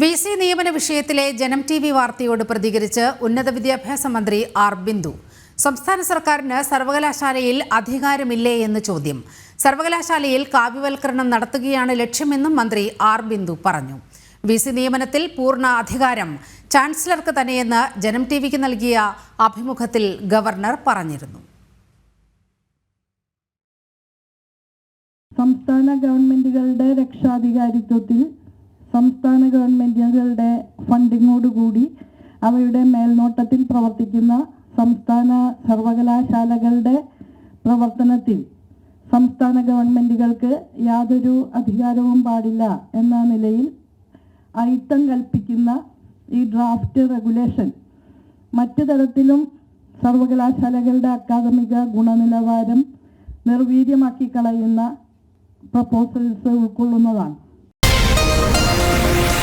V C നിയമന വിഷയത്തിലെ ജനം ടി വി വാർത്തയോട് പ്രതികരിച്ച് ഉന്നത വിദ്യാഭ്യാസ മന്ത്രി ആർ ബിന്ദു. സംസ്ഥാന സർക്കാരിന് സർവകലാശാലയിൽ അധികാരമില്ലേ എന്ന് ചോദ്യം. സർവകലാശാലയിൽ കാവ്യവൽക്കരണം നടത്തുകയാണ് ലക്ഷ്യമെന്നും മന്ത്രി ആർ ബിന്ദു പറഞ്ഞു. വി സി നിയമനത്തിൽ പൂർണ അധികാരം ചാൻസലർക്ക് തന്നെയെന്ന് ജനം ടി വിക്ക് നൽകിയ അഭിമുഖത്തിൽ ഗവർണർ പറഞ്ഞിരുന്നു. സംസ്ഥാന ഗവൺമെന്റുകളുടെ രക്ഷാധികാരിത്വത്തിൽ സംസ്ഥാന ഗവൺമെന്റുകളുടെ ഫണ്ടിങ്ങോടുകൂടി അവയുടെ മേൽനോട്ടത്തിൽ പ്രവർത്തിക്കുന്ന സംസ്ഥാന സർവകലാശാലകളുടെ പ്രവർത്തനത്തിൽ സംസ്ഥാന ഗവൺമെന്റുകൾക്ക് യാതൊരു അധികാരവും പാടില്ല എന്ന നിലയിൽ അയിത്തം കൽപ്പിക്കുന്ന ഈ ഡ്രാഫ്റ്റ് റെഗുലേഷൻ മറ്റു തരത്തിലും സർവകലാശാലകളുടെ അക്കാദമിക ഗുണനിലവാരം നിർവീര്യമാക്കി കളയുന്ന പ്രപ്പോസൽസ് ഉൾക്കൊള്ളുന്നതാണ്. Thank you.